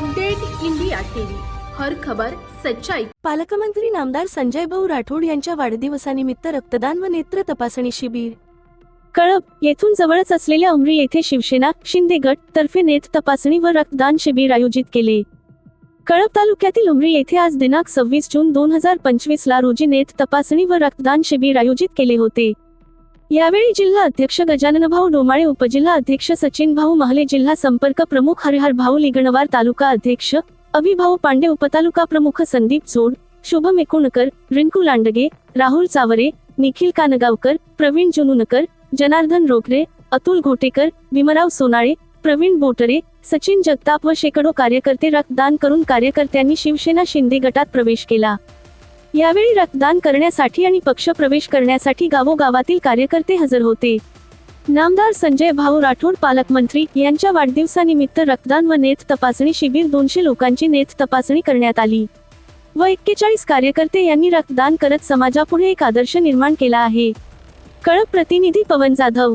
Update India TV. हर खबर सच्चाई. पालकमंत्री नामदार संजय भाऊ राठोड यांच्या वाढदिवसानिमित्त रक्तदान व नेत्र तपासणी शिबिर. कळप येथून जवळच असलेल्या उमरी येथे शिवसेना शिंदे गट तर्फे नेत्र तपासणी व रक्तदान शिबिर आयोजित केले. कळप तालुक्यातील उमरी येथे आज दिनांक सव्वीस जून दोन हजार पंचवीस ला रोजी नेत्र तपासणी व रक्तदान शिबिर आयोजित केले होते. यावेळी जिल्हा अध्यक्ष गजानन भाऊ डोमाळे उपजिल्हा अध्यक्ष सचिन भाऊ महाले जिल्हा संपर्क प्रमुख हरिहर भाऊ लिगणवार तालुका अध्यक्ष अभिभाऊ पांडे उपतालुका प्रमुख संदीप जोड शुभम एकुणकर रिंकू लांडगे राहुल चावरे निखिल कानगावकर प्रवीण जुनुनकर जनार्दन रोखरे अतुल घोटेकर भीमराव सोनाळे प्रवीण बोटरे सचिन जगताप व शेकडो कार्यकर्ते रक्तदान करून कार्यकर्त्यांनी शिवसेना शिंदे गटात प्रवेश केला. यावेळी रक्तदान करण्यासाठी आणि पक्ष प्रवेश करण्यासाठी गावोगावातील कार्यकर्ते हजर होते. नामदार संजय भाऊ राठोड पालकमंत्री यांच्या वाढदिवसानिमित्त रक्तदान व नेत तपासणी शिबिर दोनशे लोकांची नेत तपासणी करण्यात आली. व एक्केचाळीस कार्यकर्ते यांनी रक्तदान करत समाजापुढे एक आदर्श निर्माण केला आहे. कळप प्रतिनिधी पवन जाधव